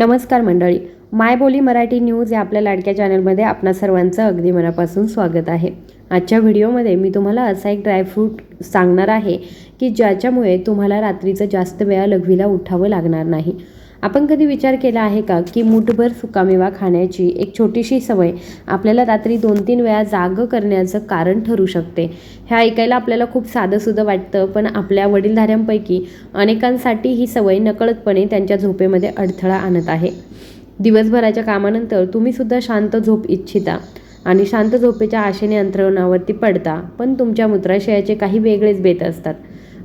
नमस्कार मंडळी. माय बोली मराठी न्यूज या आपल्या लाडक्या चॅनलमध्ये आपणा सर्वांचं अगदी मनापासून स्वागत आहे. आजच्या व्हिडिओमध्ये मी तुम्हाला असा एक ड्रायफ्रूट सांगणार आहे की ज्याच्यामुळे तुम्हाला रात्रीचं जास्त वेळा लघवीला उठावं लागणार नाही. आपण कधी विचार केला आहे का की मुठभर सुकामेवा खाण्याची एक छोटीशी सवय आपल्याला रात्री दोन तीन वेळा जाग करण्याचं कारण ठरू शकते? हे ऐकायला आपल्याला खूप साधंसुद्धा वाटतं पण आपल्या वडीलधाऱ्यांपैकी अनेकांसाठी ही सवय नकळतपणे त्यांच्या झोपेमध्ये अडथळा आणत आहे. दिवसभराच्या कामानंतर तुम्हीसुद्धा शांत झोप इच्छिता आणि शांत झोपेच्या आशेने अंतरवणावरती पडता पण तुमच्या मूत्राशयाचे काही वेगळेच बेत असतात.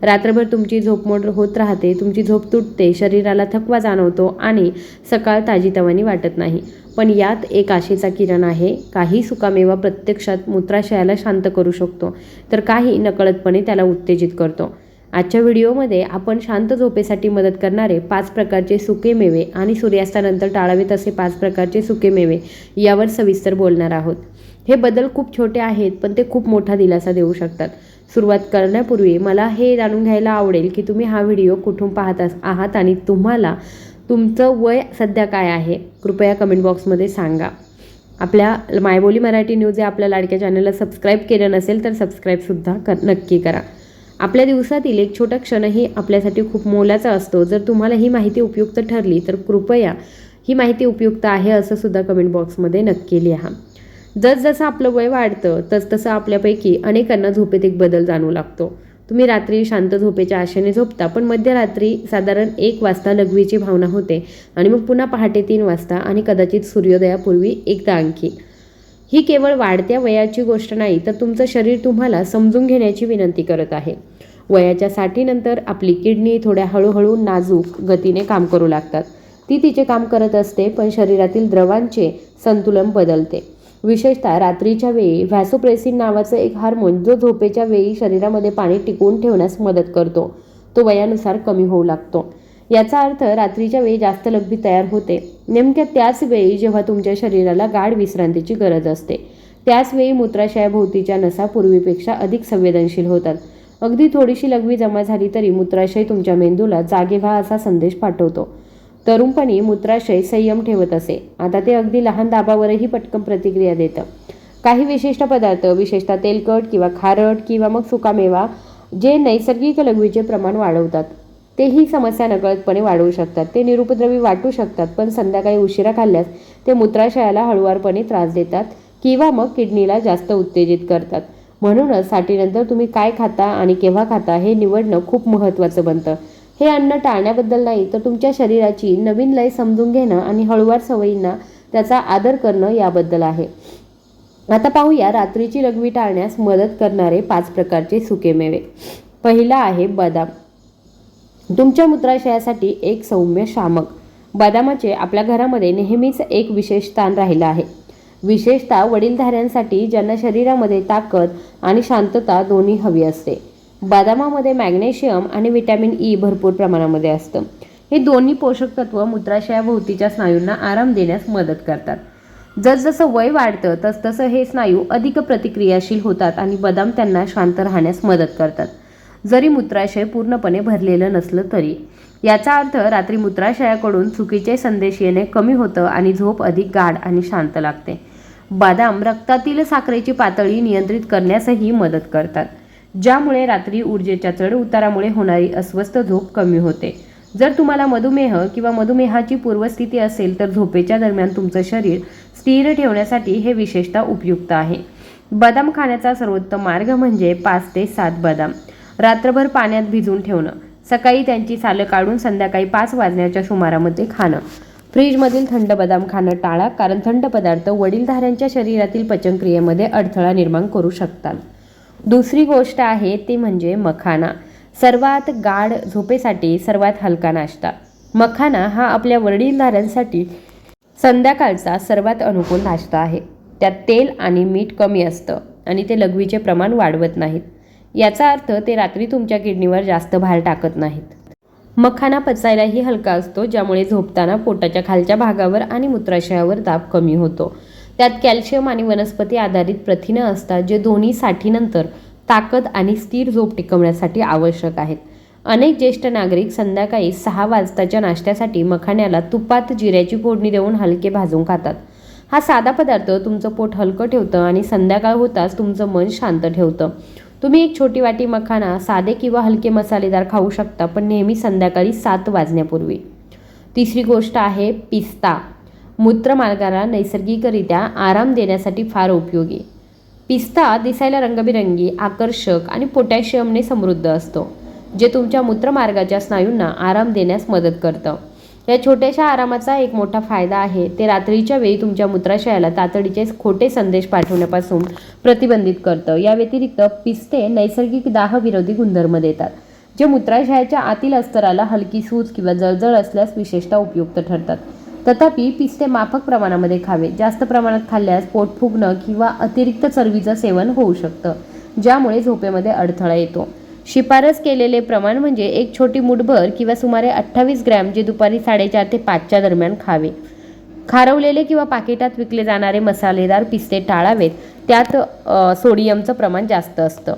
रात्रभर तुमची झोपमोड होत राहते तुमची झोप तुटते शरीराला थकवा जाणवतो आणि सकाळ ताजीतवानी वाटत नाही. पण यात एक आशेचा किरण आहे काही सुकामेवा प्रत्यक्षात मूत्राशयाला शांत करू शकतो तर काही नकळतपणे त्याला उत्तेजित करतो. आजच्या व्हिडिओमध्ये आपण शांत झोपेसाठी मदत करणारे पाच प्रकारचे सुके मेवे आणि सूर्यास्तानंतर टाळावेत असे पाच प्रकारचे सुके मेवे यावर सविस्तर बोलणार आहोत. हे बदल खूप छोटे आहेत पण ते खूप मोठा दिलासा देऊ शकतात. सुरुवात करण्यापूर्वी मला हे जाणून घ्यायला आवडेल की तुम्ही हा व्हिडिओ कुठून पाहत अस- आहात आणि तुम्हाला तुमचं वय सध्या काय आहे? कृपया कमेंट बॉक्समध्ये सांगा. आपल्या मायबोली मराठी न्यूज या आपल्या लाडक्या चॅनलला सबस्क्राईब केलं नसेल तर सबस्क्राईबसुद्धा कर नक्की करा. आपल्या दिवसातील एक छोटा क्षणही आपल्यासाठी खूप मोलाचा असतो. जर तुम्हाला ही माहिती उपयुक्त ठरली तर कृपया ही माहिती उपयुक्त आहे असं सुद्धा कमेंट बॉक्समध्ये नक्की लिहा. जसजसं आपलं वय वाढतं तसतसं आपल्यापैकी अनेकांना झोपेत एक बदल जाणू लागतो. तुम्ही रात्री शांत झोपेच्या आशेने झोपता पण मध्यरात्री साधारण एक वाजता लघवीची भावना होते आणि मग पुन्हा पहाटे तीन वाजता आणि कदाचित सूर्योदयापूर्वी एकदा आणखी. ही केवळ वाढत्या वयाची गोष्ट नाही तर तुमचं शरीर तुम्हाला समजून घेण्याची विनंती करत आहे. वयाच्या साठीनंतर आपली किडनी थोड्या हळूहळू नाजूक गतीने काम करू लागतात. ती तिचे काम करत असते पण शरीरातील द्रवांचे संतुलन बदलते. विशेषतः रात्रीच्या वेळी व्हॅसोप्रेसिन नावाचं एक हार्मोन जो झोपेच्या वेळी शरीरामध्ये पाणी टिकवून ठेवण्यास मदत करतो तो वयानुसार कमी होऊ लागतो. याचा अर्थ रात्रीच्या वेळी जास्त लघवी तयार होते. नेमक्या त्याच वेळी जेव्हा तुमच्या शरीराला गाढ विश्रांतीची गरज असते. त्याच वेळी मूत्राशयाभोवतीच्या नसा पूर्वीपेक्षा अधिक संवेदनशील होतात. अगदी थोडीशी लघवी जमा झाली तरी मूत्राशय तुमच्या मेंदूला जागे व्हा असा संदेश पाठवतो. तरुणपणी मूत्राशय संयम ठेवत असे. आता ते अगदी लहान दाबावरही पटकन प्रतिक्रिया देतं. काही विशिष्ट पदार्थ विशेषतः तेलकट किंवा खारट किंवा मग सुकामेवा जे नैसर्गिक लघवीचे प्रमाण वाढवतात. तेही समस्या नकळतपणे वाढवू शकतात. ते निरुपद्रवी वाटू शकतात पण संध्याकाळी उशिरा खाल्ल्यास ते मूत्राशयाला हळुवारपणे त्रास देतात किंवा मग किडनीला जास्त उत्तेजित करतात. म्हणूनच साठीनंतर तुम्ही काय खाता आणि केव्हा खाता हे निवडणं खूप महत्त्वाचं बनतं. हे अन्न टाळण्याबद्दल नाही तर तुमच्या शरीराची नवीन लय समजून घेणं आणि हळुवार सवयींना त्याचा आदर करणं याबद्दल आहे. आता पाहूया रात्रीची लघवी टाळण्यास मदत करणारे पाच प्रकारचे सुकेमेवे पहिला आहे बदाम. तुमच्या मूत्राशयासाठी एक सौम्य शामक. बदामाचे आपल्या घरामध्ये नेहमीच एक विशेष स्थान राहिलं आहे. विशेषतः वडीलधाऱ्यांसाठी ज्यांना शरीरामध्ये ताकद आणि शांतता दोन्ही हवी असते. बदामामध्ये मॅग्नेशियम आणि विटॅमिन ई भरपूर प्रमाणामध्ये असतं. हे दोन्ही पोषक तत्व मूत्राशयाभोवतीच्या स्नायूंना आराम देण्यास मदत करतात. जसजसं वय वाढतं तसतसं हे स्नायू अधिक प्रतिक्रियाशील होतात आणि बदाम त्यांना शांत राहण्यास मदत करतात. जरी मूत्राशय पूर्णपणे भरलेलं नसलं तरी याचा अर्थ रात्री मूत्राशयाकडून चुकीचे संदेश येणे कमी होतं आणि झोप अधिक गाढ आणि शांत लागते. बदाम रक्तातील साखरेची पातळी नियंत्रित करण्यासही मदत करतात. ज्यामुळे रात्री ऊर्जेच्या चढ उतारामुळे होणारी अस्वस्थ झोप कमी होते. जर तुम्हाला मधुमेह किंवा मधुमेहाची पूर्वस्थिती असेल तर झोपेच्या दरम्यान तुमचं शरीर स्थिर ठेवण्यासाठी हे विशेषतः उपयुक्त आहे. बदाम खाण्याचा सर्वोत्तम मार्ग म्हणजे पाच ते सात बदाम. रात्रभर पाण्यात भिजून ठेवणं. सकाळी त्यांची सालं काढून संध्याकाळी पाच वाजण्याच्या सुमारामध्ये खाणं. फ्रीजमधील थंड बदाम खाणं टाळा कारण थंड पदार्थ वडीलधाऱ्यांच्या शरीरातील पचनक्रियेमध्ये अडथळा निर्माण करू शकतात. दुसरी गोष्ट आहे ती म्हणजे मखाना. सर्वात गाढ झोपेसाठी सर्वात हलका नाश्ता. मखाना हा आपल्या वडीलधाऱ्यांसाठी संध्याकाळचा सर्वात अनुकूल नाश्ता आहे. त्यात तेल आणि मीठ कमी असतं आणि ते लघवीचे प्रमाण वाढवत नाहीत. याचा अर्थ ते रात्री तुमच्या किडनीवर जास्त भार टाकत नाहीत. मखाना पचायलाही हलका असतो ज्यामुळे झोपताना पोटाच्या खालच्या भागावर आणि मूत्राशयावर दाब कमी होतो. त्यात कॅल्शियम आणि वनस्पती आधारित प्रथिनं असतात जे दोन्ही साठीनंतर ताकद आणि स्थिर झोप टिकवण्यासाठी आवश्यक आहेत. अनेक ज्येष्ठ नागरिक संध्याकाळी सहा वाजताच्या नाश्त्यासाठी मखाण्याला तुपात जिऱ्याची फोडणी देऊन हलके भाजून खातात. हा साधा पदार्थ तुमचं पोट हलकं ठेवतं आणि संध्याकाळ होताच तुमचं मन शांत ठेवतं. तुम्ही एक छोटी वाटी मखाना साधे किंवा हलके मसालेदार खाऊ शकता पण नेहमी संध्याकाळी सात वाजण्यापूर्वी. तिसरी गोष्ट आहे पिस्ता. मूत्रमार्गाला नैसर्गिकरित्या आराम देण्यासाठी फार उपयोगी. पिस्ता दिसायला रंगबिरंगी आकर्षक आणि पोटॅशियमने समृद्ध असतो जे तुमच्या मूत्रमार्गाच्या स्नायूंना आराम देण्यास मदत करतं. या छोट्याशा आरामाचा एक मोठा फायदा आहे ते रात्रीच्या वेळी तुमच्या मूत्राशयाला तातडीचे खोटे संदेश पाठवण्यापासून प्रतिबंधित करतं. या व्यतिरिक्त पिस्ते नैसर्गिक दाहविरोधी गुणधर्म देतात जे मूत्राशयाच्या आतील अस्तराला हलकी सूज किंवा जळजळ असल्यास विशेषतः उपयुक्त ठरतात. तथापि पिस्ते माफक प्रमाणामध्ये खावे. जास्त प्रमाणात खाल्ल्यास पोट फुगणं किंवा अतिरिक्त चरबीचं सेवन होऊ शकतं ज्यामुळे झोपेमध्ये अडथळा येतो. शिफारस केलेले प्रमाण म्हणजे एक छोटी मुठभर किंवा सुमारे अठ्ठावीस ग्रॅम जे दुपारी साडेचार ते पाचच्या दरम्यान खावे. खारवलेले किंवा पाकिटात विकले जाणारे मसालेदार पिस्ते टाळावेत. त्यात सोडियमचं प्रमाण जास्त असतं.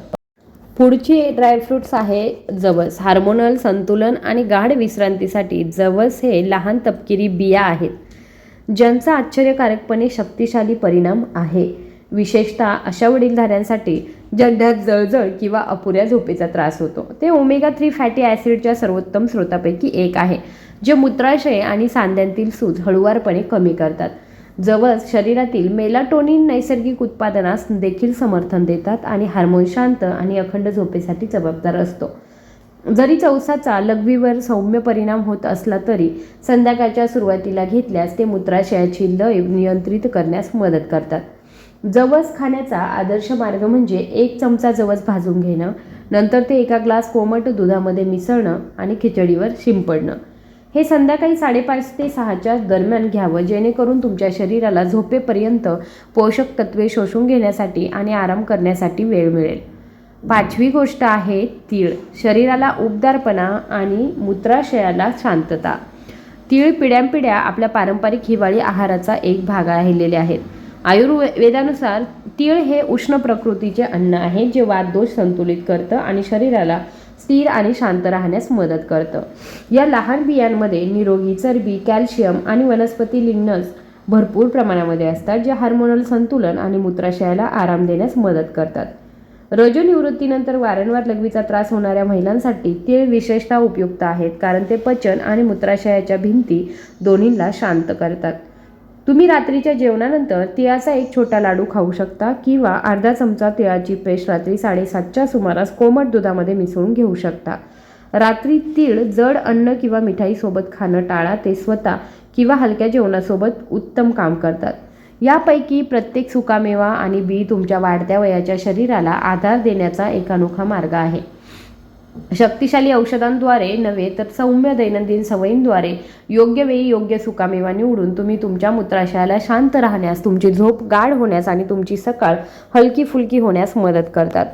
पुढची ड्रायफ्रूट्स आहे जवस. हार्मोनल संतुलन आणि गाढ विश्रांतीसाठी जवस हे लहान तपकिरी बिया आहेत ज्यांचा आश्चर्यकारकपणे शक्तिशाली परिणाम आहे. विशेषतः अशा वडीलधाऱ्यांसाठी ज्यांच्यात जळजळ किंवा अपुऱ्या झोपेचा त्रास होतो. ते ओमेगा थ्री फॅटी ॲसिडच्या सर्वोत्तम स्रोतापैकी एक आहे जे मूत्राशय आणि सांध्यांतील सूज हळुवारपणे कमी करतात. जवस शरीरातील मेलाटोनिन नैसर्गिक उत्पादनास देखील समर्थन देतात आणि हार्मोन शांत आणि अखंड झोपेसाठी जबाबदार असतो. जरी चौसाचा लघवीवर सौम्य परिणाम होत असला तरी संध्याकाळच्या सुरुवातीला घेतल्यास ते मूत्राशयाची लय नियंत्रित करण्यास मदत करतात. जवस खाण्याचा आदर्श मार्ग म्हणजे एक चमचा जवस भाजून घेणं नंतर ते एका ग्लास कोमट दुधामध्ये मिसळणं आणि खिचडीवर शिंपडणं. हे संध्याकाळी साडेपाच ते सहाच्या दरम्यान घ्यावं जेणेकरून तुमच्या शरीराला झोपेपर्यंत पोषक तत्वे शोषून घेण्यासाठी आणि आराम करण्यासाठी वेळ मिळेल. पाचवी गोष्ट आहे तीळ. शरीराला उबदारपणा आणि मूत्राशयाला शांतता. तीळ पिढ्यानपिढ्या आपल्या पारंपरिक हिवाळी आहाराचा एक भाग राहिलेले आहेत. आयुर्वेदानुसार तीळ हे उष्ण प्रकृतीचे अन्न आहे जे वाददोष संतुलित करतं आणि शरीराला स्थिर आणि शांत राहण्यास मदत करतं. या लहान बियांमध्ये निरोगी चरबी कॅल्शियम आणि वनस्पती लिग्नस भरपूर प्रमाणामध्ये असतात जे हार्मोनल संतुलन आणि मूत्राशयाला आराम देण्यास मदत करतात. रजोनिवृत्तीनंतर वारंवार लघवीचा त्रास होणाऱ्या महिलांसाठी तीळ विशेषतः उपयुक्त आहेत कारण ते पचन आणि मूत्राशयाच्या भिंती दोन्हींना शांत करतात. तुम्ही रात्रीच्या जेवणानंतर तिळाचा एक छोटा लाडू खाऊ शकता किंवा अर्धा चमचा तिळाची पेस्ट रात्री साडेसातच्या सुमारास कोमट दुधामध्ये मिसळून घेऊ शकता. रात्री तीळ जड अन्न किंवा मिठाईसोबत खाणं टाळा ते स्वतः किंवा हलक्या जेवणासोबत उत्तम काम करतात. यापैकी प्रत्येक सुकामेवा आणि बी तुमच्या वाढत्या वयाच्या शरीराला आधार देण्याचा एक अनोखा मार्ग आहे. शक्तिशाली औषधांद्वारे नव्हे तर सौम्य दैनंदिन सवयींद्वारे योग्य वेळी योग्य सुकामेवा निवडून तुम्ही तुमच्या मूत्राशयाला शांत राहण्यास तुमची झोप गाढ होण्यास आणि तुमची सकाळ हलकी फुलकी होण्यास मदत करतात.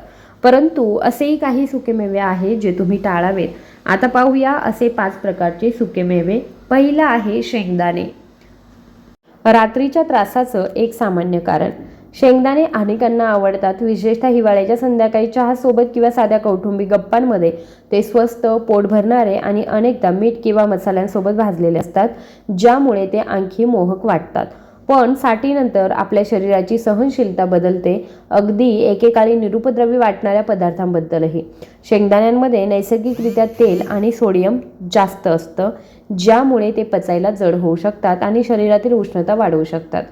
परंतु असेही काही सुकेमेवे आहेत जे तुम्ही टाळावेत. आता पाहूया असे पाच प्रकारचे सुकेमेवे. पहिलं आहे शेंगदाणे. रात्रीच्या त्रासाचं एक सामान्य कारण. शेंगदाणे अनेकांना आवडतात. विशेषतः हिवाळ्याच्या संध्याकाळी चहासोबत किंवा साध्या कौटुंबिक गप्पांमध्ये ते स्वस्त पोट भरणारे आणि अनेकदा मीठ किंवा मसाल्यांसोबत भाजलेले असतात ज्यामुळे ते आणखी मोहक वाटतात. पण साठीनंतर आपल्या शरीराची सहनशीलता बदलते. अगदी एकेकाळी निरुपद्रवी वाटणाऱ्या पदार्थांबद्दलही. शेंगदाण्यांमध्ये नैसर्गिकरित्या तेल आणि सोडियम जास्त असतं ज्यामुळे ते पचायला जड होऊ शकतात आणि शरीरातील उष्णता वाढवू शकतात.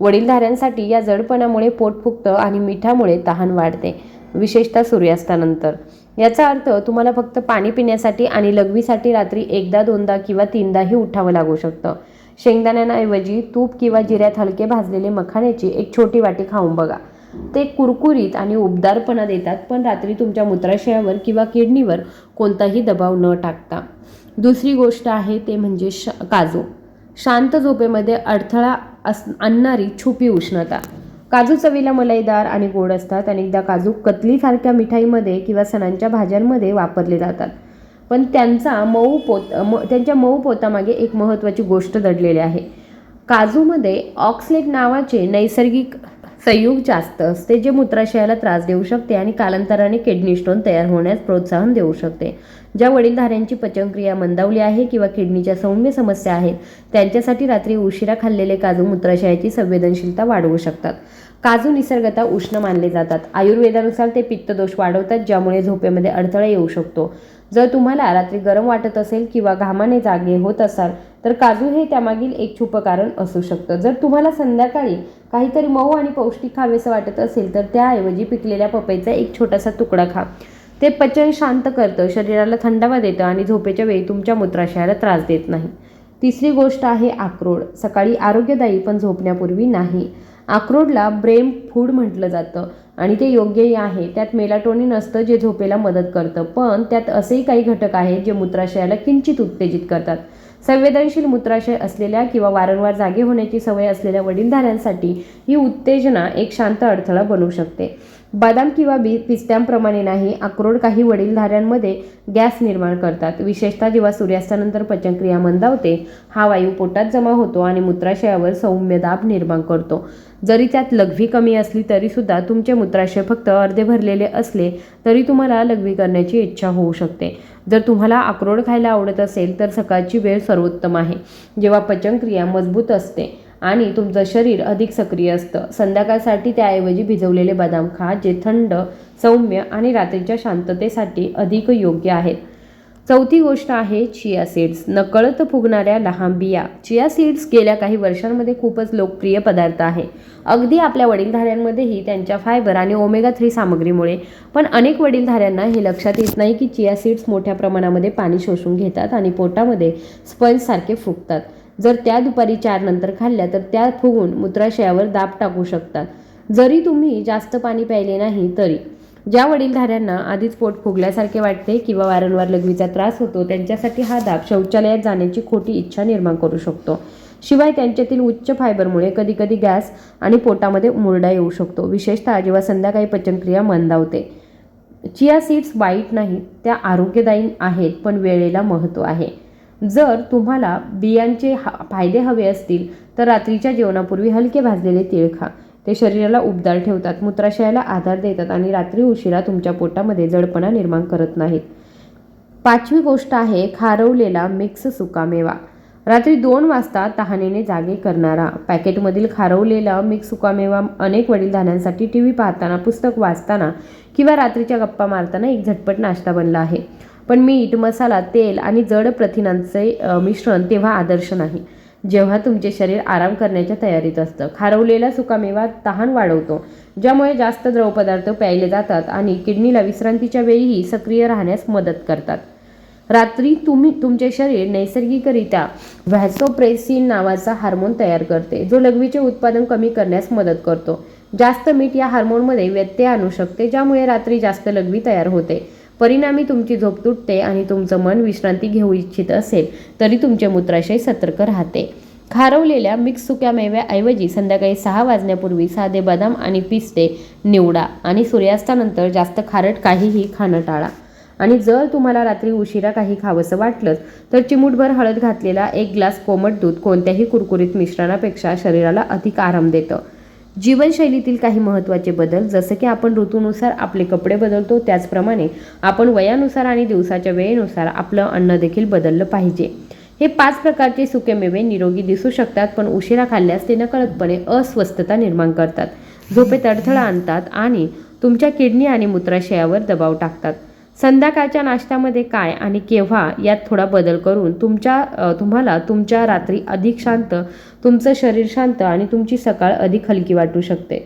वडीलधाऱ्यांसाठी या जडपणामुळे पोट फुगतं आणि मिठामुळे तहान वाढते विशेषतः सूर्यास्तानंतर. याचा अर्थ तुम्हाला फक्त पाणी पिण्यासाठी आणि लघवीसाठी रात्री एकदा दोनदा किंवा तीनदाही उठावं लागू शकतं. शेंगदाण्यांऐवजी तूप किंवा जिऱ्यात हलके भाजलेले मखाण्याची एक छोटी वाटी खाऊन बघा. ते कुरकुरीत आणि उबदारपणा देतात पण रात्री तुमच्या मूत्राशयावर किंवा किडनीवर कोणताही दबाव न टाकता. दुसरी गोष्ट आहे ते म्हणजे श काजू. शांत झोपेमध्ये अडथळा अस आणणारी छुपी उष्णता. काजू चवीला मलईदार आणि गोड असतात अनेकदा काजू कतलीसारख्या मिठाईमध्ये किंवा सणांच्या भाज्यांमध्ये वापरले जातात. पण त्यांचा मऊ पोत म त्यांच्या मऊ पोतामागे एक महत्त्वाची गोष्ट दडलेली आहे. काजूमध्ये ऑक्सलेट नावाचे नैसर्गिक संयुग जास्त असते जे मूत्राशयाला त्रास देऊ शकते आणि कालांतराने किडनी स्टोन तयार होण्यास प्रोत्साहन देऊ शकते. ज्या वडीलधाऱ्यांची पचनक्रिया मंदावली आहे किंवा किडनीच्या सौम्य समस्या आहेत त्यांच्यासाठी रात्री उशिरा खाल्लेले काजू मूत्राशयाची संवेदनशीलता वाढवू शकतात. काजू निसर्गता उष्ण मानले जातात. आयुर्वेदानुसार ते पित्तदोष वाढवतात ज्यामुळे झोपेमध्ये अडथळा येऊ शकतो. जर तुम्हाला रात्री गरम वाटत असेल किंवा घामाने जागे होत असाल तर काजू हे त्यामागील एक छुप कारण असू शकतं. जर तुम्हाला संध्याकाळी काहीतरी मऊ आणि पौष्टिक खावेसं वाटत असेल तर त्याऐवजी पिकलेल्या पपईचा एक छोटासा तुकडा खा. ते पचन शांत करतं शरीराला थंडावा देतं आणि झोपेच्या वेळी तुमच्या मूत्राशयाला त्रास देत नाही. तिसरी गोष्ट आहे आक्रोड. सकाळी आरोग्यदायी पण झोपण्यापूर्वी नाही. आक्रोडला ब्रेम फूड म्हटलं जातं आणि ते योग्यही आहे. त्यात मेलाटोनिन असतं जे झोपेला मदत करतं. पण त्यात असेही काही घटक आहेत जे मूत्राशयाला किंचित उत्तेजित करतात. संवेदनशील मूत्राशय असलेल्या किंवा वारंवार जागे होण्याची सवय असलेल्या वडीलधाऱ्यांसाठी ही उत्तेजना एक शांत अडथळा बनू शकते. बदाम किंवा बी पिस्त्यांप्रमाणे नाही अक्रोड काही वडीलधाऱ्यांमध्ये गॅस निर्माण करतात. विशेषतः जेव्हा सूर्यास्तानंतर पचनक्रिया मंदावते हा वायू पोटात जमा होतो आणि मूत्राशयावर सौम्य दाब निर्माण करतो. जरी त्यात लघवी कमी असली तरीसुद्धा तुमचे मूत्राशय फक्त अर्धे भरलेले असले तरी तुम्हाला लघवी करण्याची इच्छा होऊ शकते. जर तुम्हाला अक्रोड खायला आवडत असेल तर सकाळची वेळ सर्वोत्तम आहे जेव्हा पचनक्रिया मजबूत असते. आणि तुमचं शरीर अधिक सक्रिय असतं. संध्याकाळसाठी त्याऐवजी भिजवलेले बदाम खा जे थंड सौम्य आणि रात्रीच्या शांततेसाठी अधिक योग्य आहेत. चौथी गोष्ट आहे चिया सीड्स. नकळत फुगणाऱ्या लहान बिया. चिया सीड्स गेल्या काही वर्षांमध्ये खूपच लोकप्रिय पदार्थ आहे. अगदी आपल्या वडीलधाऱ्यांमध्येही त्यांच्या फायबर आणि ओमेगा थ्री सामग्रीमुळे. पण अनेक वडीलधाऱ्यांना हे लक्षात येत नाही की चिया सीड्स मोठ्या प्रमाणामध्ये पाणी शोषून घेतात आणि पोटामध्ये स्पंजसारखे फुगतात. जर त्या दुपारी चार नंतर खाल्ल्या तर त्या फुगून मूत्राशयावर दाब टाकू शकतात. जरी तुम्ही जास्त पाणी प्यायले नाही तरी. ज्या वडीलधाऱ्यांना आधीच पोट फुगल्यासारखे वाटते किंवा वारंवार लघवीचा त्रास होतो त्यांच्यासाठी हा दाब शौचालयात जाण्याची खोटी इच्छा निर्माण करू शकतो. शिवाय त्यांच्यातील उच्च फायबरमुळे कधीकधी गॅस आणि पोटामध्ये मुरडा येऊ शकतो. विशेषतः जेव्हा संध्याकाळी पचनक्रिया मंदावते. चिया सीड्स वाईट नाहीत त्या आरोग्यदायी आहेत पण वेळेला महत्त्व आहे. जर तुम्हाला बियांचे हा फायदे हवे असतील तर रात्रीच्या जेवणापूर्वी हलके भाजलेले तीळ खा. ते शरीराला उबदार ठेवतात मूत्राशयाला आधार देतात आणि रात्री उशिरा तुमच्या पोटामध्ये जडपणा निर्माण करत नाहीत. पाचवी गोष्ट आहे खारवलेला मिक्स सुकामेवा. रात्री दोन वाजता तहानेने जागे करणारा. पॅकेटमधील खारवलेला मिक्स सुकामेवा अनेक वडीलधाऱ्यांसाठी टी व्ही पाहताना पुस्तक वाचताना किंवा रात्रीच्या गप्पा मारताना एक झटपट नाश्ता बनला आहे. पण मीठ मसाला तेल आणि जड प्रथिनांचे मिश्रण तेव्हा आदर्श नाही. जेव्हा तुमचे शरीर आराम करण्याच्या तयारीत असतं. खारवलेला सुकामेवा तहान वाढवतो ज्यामुळे जास्त द्रवपदार्थ प्यायले जातात आणि किडनीला विश्रांतीच्या वेळीही सक्रिय राहण्यास मदत करतात. रात्री तुम्ही तुमचे शरीर नैसर्गिकरित्या व्हॅसोप्रेसिन नावाचा हार्मोन तयार करते जो लघवीचे उत्पादन कमी करण्यास मदत करतो. जास्त मीठ या हार्मोनमध्ये व्यत्यय आणू शकते ज्यामुळे रात्री जास्त लघवी तयार होते. परिणामी तुमची झोप तुटते आणि तुमचं मन विश्रांती घेऊ इच्छित असेल तरी तुमचे मूत्राशय सतर्क राहते. खारवलेल्या मिक्स सुक्या मेव्याऐवजी संध्याकाळी सहा वाजण्यापूर्वी साधे बदाम आणि पिस्ते निवडा आणि सूर्यास्तानंतर जास्त खारट काहीही खाणं टाळा. आणि जर तुम्हाला रात्री उशिरा काही खावंसं वाटलंच तर चिमूटभर हळद घातलेला एक ग्लास कोमट दूध कोणत्याही कुरकुरीत मिश्रणापेक्षा शरीराला अधिक आराम देतं. जीवनशैलीतील काही महत्त्वाचे बदल जसं की आपण ऋतूनुसार आपले कपडे बदलतो त्याचप्रमाणे आपण वयानुसार आणि दिवसाच्या वेळेनुसार आपलं अन्न देखील बदललं पाहिजे. हे पाच प्रकारचे सुके मेवे निरोगी दिसू शकतात पण उशिरा खाल्ल्यास ते नकळतपणे अस्वस्थता निर्माण करतात. झोपेत अडथळा आणतात आणि तुमच्या किडनी आणि मूत्राशयावर दबाव टाकतात. संध्याकाळच्या नाश्त्यामध्ये काय आणि केव्हा यात थोडा बदल करून तुमच्या तुम्हाला तुमच्या रात्री अधिक शांत तुमचं शरीर शांत आणि तुमची सकाळ अधिक हलकी वाटू शकते.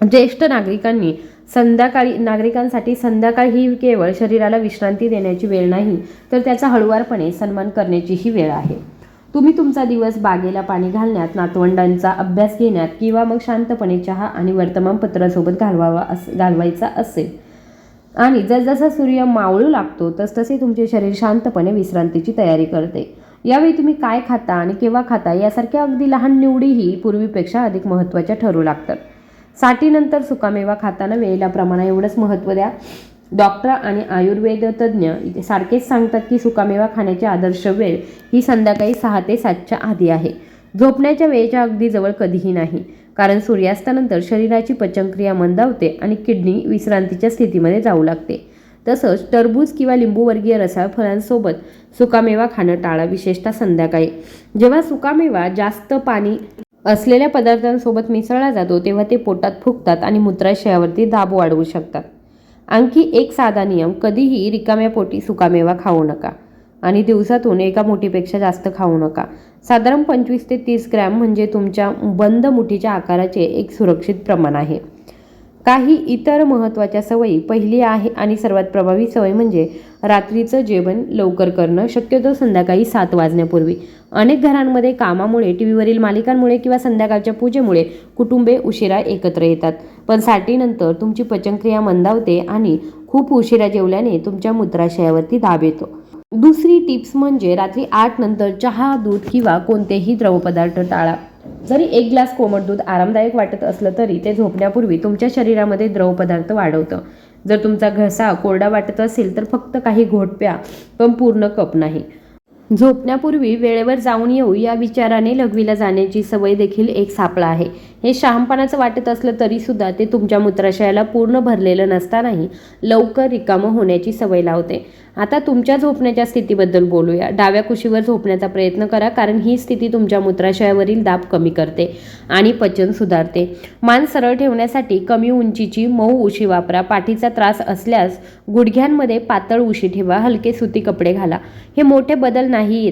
ज्येष्ठ नागरिकांनी संध्याकाळी नागरिकांसाठी संध्याकाळ ही केवळ शरीराला विश्रांती देण्याची वेळ नाही तर त्याचा हळुवारपणे सन्मान करण्याचीही वेळ आहे. तुम्ही तुमचा दिवस बागेला पाणी घालण्यात नातवंडांचा अभ्यास घेण्यात किंवा मग शांतपणे चहा आणि वर्तमानपत्रासोबत घालवावा अस घालवायचा असेल आणि जसजसा सूर्य मावळू लागतो तसतसे तुमचे शरीर शांतपणे विश्रांतीची तयारी करते. यावेळी तुम्ही काय खाता आणि केव्हा खाता यासारख्या अगदी लहान निवडीही पूर्वीपेक्षा अधिक महत्त्वाच्या ठरू लागतात. साठीनंतर सुकामेवा खाताना वेळेला प्रमाणा एवढंच महत्त्व द्या. डॉक्टर आणि आयुर्वेद तज्ज्ञ सारखेच सांगतात की सुकामेवा खाण्याची आदर्श वेळ ही संध्याकाळी सहा ते सातच्या आधी आहे. झोपण्याच्या वेळेच्या अगदी जवळ कधीही नाही. कारण सूर्यास्तानंतर शरीराची पचनक्रिया मंदावते आणि किडनी विश्रांतीच्या स्थितीमध्ये जाऊ लागते. तसंच टरबूज किंवा लिंबूवर्गीय रसाळ फळांसोबत सुकामेवा खाणं टाळा विशेषतः संध्याकाळी. जेव्हा सुकामेवा जास्त पाणी असलेल्या पदार्थांसोबत मिसळला जातो तेव्हा ते पोटात फुगतात आणि मूत्राशयावरती दाब वाढवू शकतात. आणखी एक साधा नियम कधीही रिकाम्या पोटी सुकामेवा खाऊ नका आणि दिवसातून एका मुठीपेक्षा जास्त खाऊ नका. साधारण पंचवीस ते तीस ग्रॅम म्हणजे तुमच्या बंद मुठीच्या आकाराचे एक सुरक्षित प्रमाण आहे. काही इतर महत्त्वाच्या सवयी पहिली आहे आणि सर्वात प्रभावी सवय म्हणजे रात्रीचं जेवण लवकर करणं. शक्यतो संध्याकाळी सात वाजण्यापूर्वी. अनेक घरांमध्ये कामामुळे टी व्हीवरील मालिकांमुळे किंवा संध्याकाळच्या पूजेमुळे कुटुंबे उशिरा एकत्र येतात. पण साठीनंतर तुमची पचनक्रिया मंदावते आणि खूप उशिरा जेवल्याने तुमच्या मूत्राशयावरती दाब येतो. दुसरी टिप्स म्हणजे रात्री आठ नंतर चहा दूध किंवा कोणतेही द्रवपदार्थ टाळा. जरी एक ग्लास कोमट दूध आरामदायक वाटत असलं तरी ते झोपण्यापूर्वी तुमच्या शरीरामध्ये द्रवपदार्थ वाढवतं. जर तुमचा घसा कोरडा वाटत असेल तर फक्त काही घोट प्या पण पूर्ण कप नाही. झोपण्यापूर्वी वेळेवर जाऊन येऊ या विचाराने लघवीला जाण्याची सवय देखील एक सापळा आहे. हे शहामपणाचं वाटत असलं तरी सुद्धा ते तुमच्या मूत्राशयाला पूर्ण भरलेलं नसतानाही लवकर रिकामं होण्याची सवय लावते. आता तुमच्या झोपण्याच्या स्थितीबद्दल बोलूया. डाव्या कुशीवर झोपण्याचा प्रयत्न करा कारण ही स्थिती तुमच्या मूत्राशयावरील दाब कमी करते आणि पचन सुधारते. मान सरळ ठेवण्यासाठी कमी उंचीची मऊ उशी वापरा. पाठीचा त्रास असल्यास गुडघ्यांमध्ये पातळ उशी ठेवा. हलके सुती कपडे घाला. हे मोठे बदल नाही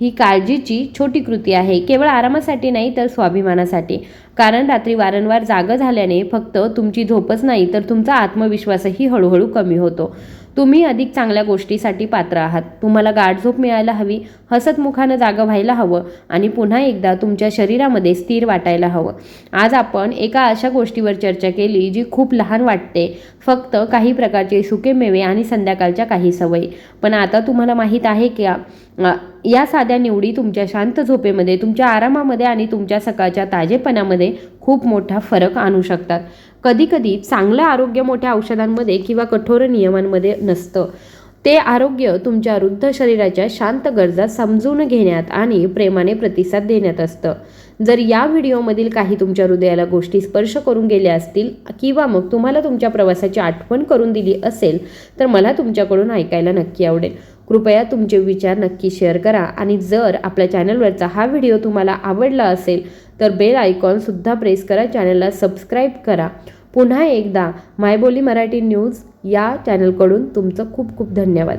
ही काळजीची छोटी कृती आहे. केवळ आरामासाठी नाही तर स्वाभिमानासाठी. कारण रात्री वारंवार जागं झाल्याने फक्त तुमची झोपच नाही तर तुमचा आत्मविश्वासही हळूहळू कमी होतो. तुम्ही अधिक चांगल्या गोष्टीसाठी पात्र आहात. तुम्हाला गाठ झोप मिळायला हवी हसतमुखानं जागं व्हायला हवं आणि पुन्हा एकदा तुमच्या शरीरामध्ये स्थिर वाटायला हवं. आज आपण एका अशा गोष्टीवर चर्चा केली जी खूप लहान वाटते. फक्त काही प्रकारचे सुके मेवे आणि संध्याकाळच्या काही सवयी. पण आता तुम्हाला माहीत आहे की या साध्या निवडी तुमच्या शांत झोपेमध्ये तुमच्या आरामामध्ये आणि तुमच्या सकाळच्या ताजेपणामध्ये खूप मोठा फरक आणू शकतात. कधीकधी चांगलं आरोग्य मोठ्या औषधांमध्ये किंवा कठोर नियमांमध्ये नसतं. ते आरोग्य तुमच्या वृद्ध शरीराच्या शांत गरजा समजून घेण्यात आणि प्रेमाने प्रतिसाद देण्यात असतं. जर या व्हिडिओमधील काही तुमच्या हृदयाला गोष्टी स्पर्श करून गेल्या असतील किंवा मग तुम्हाला तुमच्या प्रवासाची आठवण करून दिली असेल तर मला तुमच्याकडून ऐकायला नक्की आवडेल. कृपया तुमचे विचार नक्की शेअर करा. आणि जर आपल्या चॅनलवरचा हा व्हिडिओ तुम्हाला आवडला असेल तर बेल आयकॉनसुद्धा प्रेस करा. चॅनलला सबस्क्राईब करा. पुन्हा एकदा मायबोली मराठी न्यूज या चॅनलकडून तुमचं खूप खूप धन्यवाद.